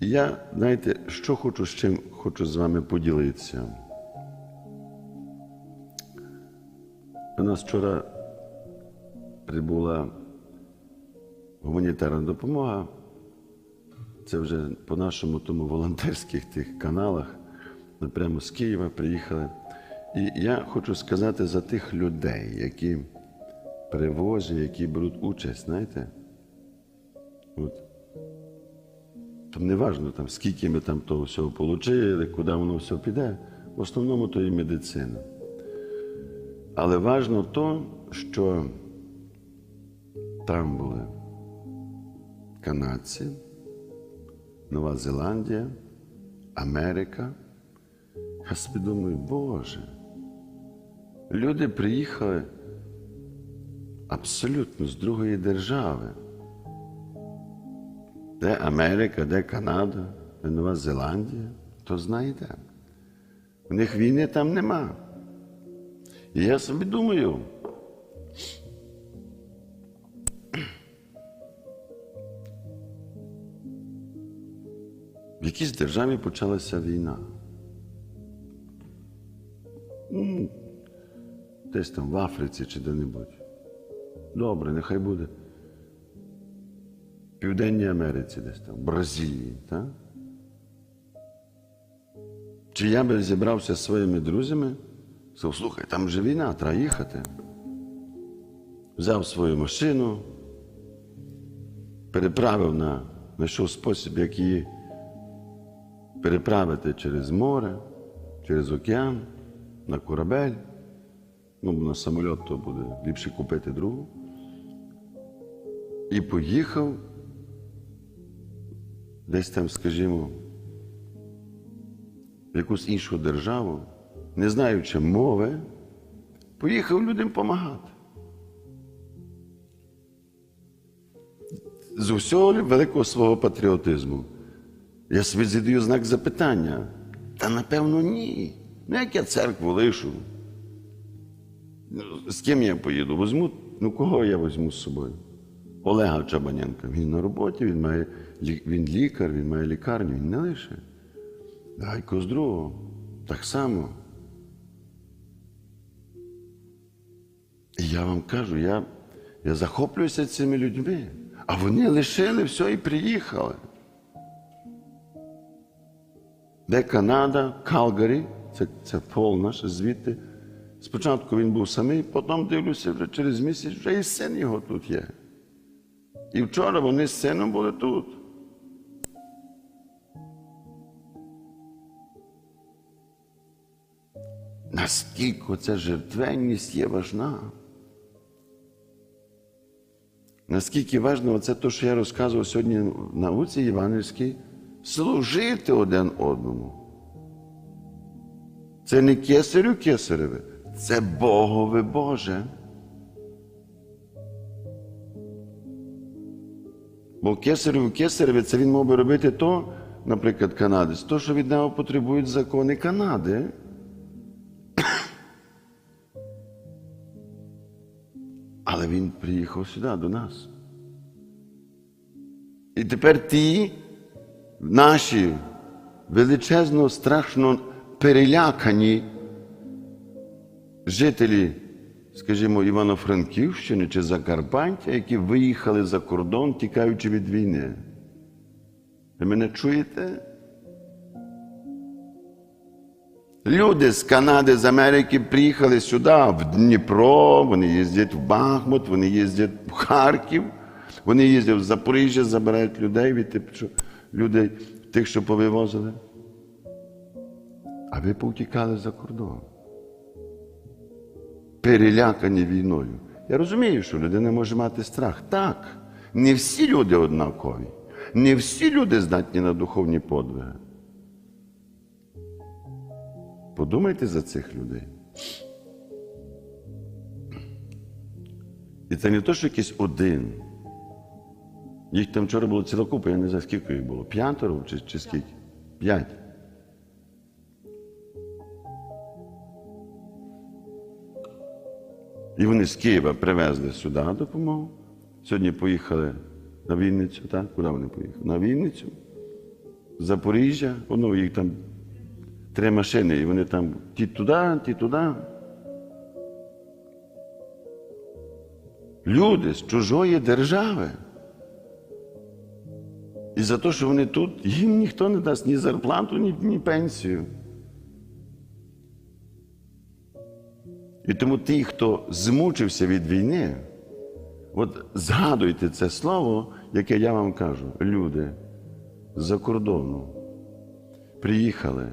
Я, знаєте, що хочу з чим хочу з вами поділитися. У нас вчора прибула гуманітарна допомога. Це вже по нашому тому волонтерських тих каналах. Прямо з Києва приїхали. І я хочу сказати за тих людей, які перевозять, які беруть участь, знаєте? От. Там не важливо, там, скільки ми там того всього отримали, куди воно все піде. В основному то і медицина. Але важливо то, що там були канадці, Нова Зеландія, Америка. Я собі думаю, Боже, люди приїхали абсолютно з другої держави. Де Америка, де Канада, де Нова Зеландія, то знайде. У них війни там нема. І я собі думаю, в якійсь державі почалася війна. Ну, Десь там в Африці чи де-небудь. Добре, нехай буде. Південній Америці десь там, Бразилії, так? Чи я би зібрався зі своїми друзями, сказав, слухай, там вже війна, треба їхати. Взяв свою машину, переправив на, знайшов спосіб, як її переправити через море, через океан, на корабель. Ну, на самоліт то буде ліпше купити другу. І поїхав десь там, скажімо, в якусь іншу державу, не знаючи мови, поїхав людям допомагати. З усього великого свого патріотизму. Я собі задаю знак запитання. Та напевно ні. Ну, як я церкву лишу? Ну, З ким я поїду? Возьму, ну кого я візьму з собою? Олега Чабаненка. Він на роботі, він має він лікар, він має лікарню, він не лише. Дай когось другого. Так само. І я вам кажу, я, я захоплююся цими людьми, а вони лишили все і приїхали. Де Канада, Калгарі, це, це пол наш звідти. Спочатку він був самий, потім дивлюся, вже через місяць вже і син його тут є. І вчора вони з сином були тут. Наскільки ця жертвенність є важна? Наскільки важливо це те, що я розказував сьогодні в науці Євангельській, служити один одному. Це не кесарю кесареве, це Богове Боже. Бо кесарю кесареве це він мав би робити то, наприклад, канадець, то, що від нього потребують закони Канади. Але він приїхав сюди до нас. І тепер ті наші величезно, страшно перелякані жителі, скажімо, Івано-Франківщини чи Закарпаття, які виїхали за кордон, тікаючи від війни. Ви мене чуєте? Люди з Канади, з Америки приїхали сюди, в Дніпро, вони їздять в Бахмут, вони їздять в Харків, вони їздять в Запоріжжя, забирають людей від людей, тих, що повивозили. А ви повтікали за кордон. Перелякані війною. Я розумію, що людина може мати страх. Так, не всі люди однакові, не всі люди здатні на духовні подвиги. Подумайте за цих людей. І це не то, що якийсь один. Їх там вчора було ціла купа, я не знаю, скільки їх було. П'ятеро чи, чи скільки? П'ять. І вони з Києва привезли сюди допомогу. Сьогодні поїхали на Вінницю, так? Куди вони поїхали? На Вінницю. Запоріжжя, воно їх там три машини, і вони там ті туди, ті туди. Люди з чужої держави. І за те, що вони тут, їм ніхто не дасть ні зарплату, ні, ні пенсію. І тому ті, хто змучився від війни, от згадуйте це слово, яке я вам кажу. Люди з-за кордону приїхали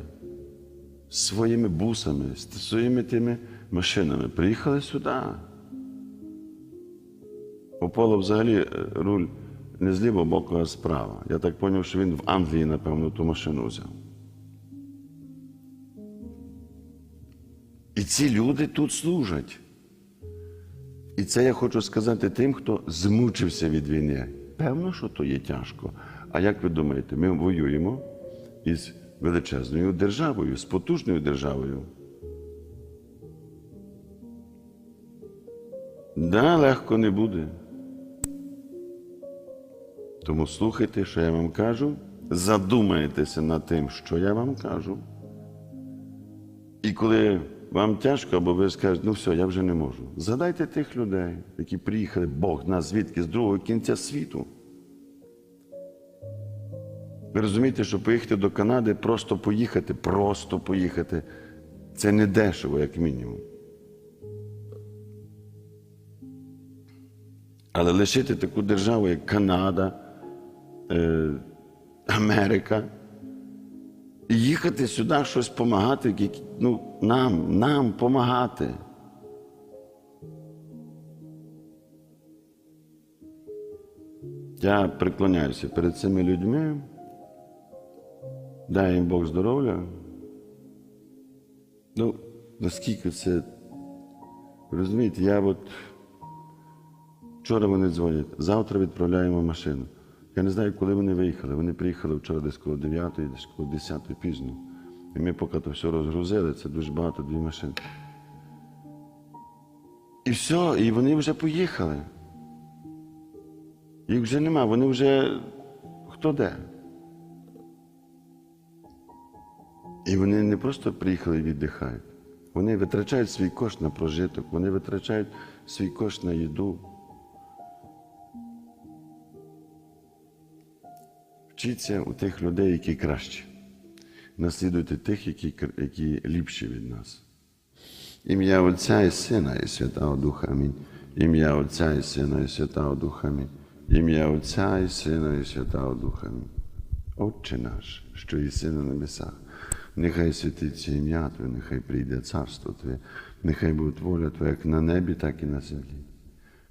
своїми бусами, своїми тими машинами, приїхали сюди. У Пола взагалі е, руль не з лівого боку, а справа. Я так зрозумів, що він в Англії, напевно, ту машину взяв. І ці люди тут служать. І це я хочу сказати тим, хто змучився від війни. Певно, що то є тяжко. А як ви думаєте, ми воюємо із величезною державою, з потужною державою. Да, легко не буде. Тому слухайте, що я вам кажу, задумайтеся над тим, що я вам кажу. І коли вам тяжко, або ви скажете, ну все, я вже не можу. Згадайте тих людей, які приїхали, Бог нас звідки з другого кінця світу. Ви розумієте, що поїхати до Канади, просто поїхати, просто поїхати. Це не дешево, як мінімум. Але лишити таку державу, як Канада, е, Америка, їхати сюди щось допомагати, ну, нам, нам допомагати. Я преклоняюся перед цими людьми, дай їм Бог здоров'я. Ну, наскільки це, розумієте, я от вчора вони дзвонять, завтра відправляємо машину. Я не знаю, коли вони виїхали. Вони приїхали вчора десь коло 9, десь коло 10 пізно. І ми поки то все розгрузили, це дуже багато дві машини. І все, і вони вже поїхали. Їх вже нема, вони вже хто де. І вони не просто приїхали і віддихають. Вони витрачають свій кошт на прожиток, вони витрачають свій кошт на їду. Вчіться у тих людей, які кращі. Наслідуйте тих, які, які ліпші від нас. Ім'я Отця і Сина і Святого Духа. Амінь. Ім'я Отця і Сина і Святого Духа. Амінь. Ім'я Отця і Сина і Святого Духа. Амінь. Отче наш, що єси на небесах, нехай святиться ім'я Твоє, нехай прийде царство Твоє, нехай буде воля Твоя як на небі, так і на землі.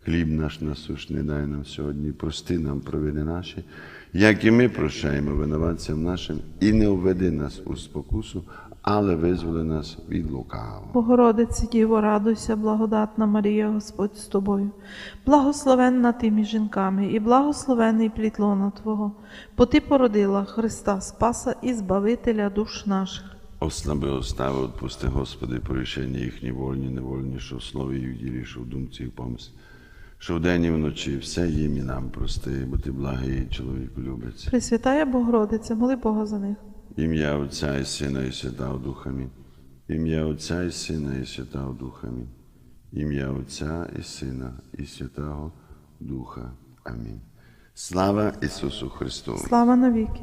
Хліб наш насущний дай нам сьогодні, прости нам провини наші, як і ми прощаємо винуватцям нашим, і не введи нас у спокусу, але визволи нас від лукавого. Богородице Діво, радуйся, благодатна Марія, Господь з тобою. Благословенна ти між жінками, і благословений плід лона Твого, бо ти породила Христа Спаса і Збавителя душ наших. Ослаби остави, отпусти, Господи, порішення їхні вольні, невольні, що в слові і в ділі, що в думці і помислі. Що вдень і вночі все їм і нам прости, бо ти благий чоловіку любець. Пресвятая Богородице, моли Бога за них. Ім'я Отця і Сина і Святого Духа. Амінь. Ім'я Отця і Сина і Святого Духа. Амінь. Ім'я Отця і Сина і Святого Духа. Амінь. Слава Ісусу Христу! Слава навіки.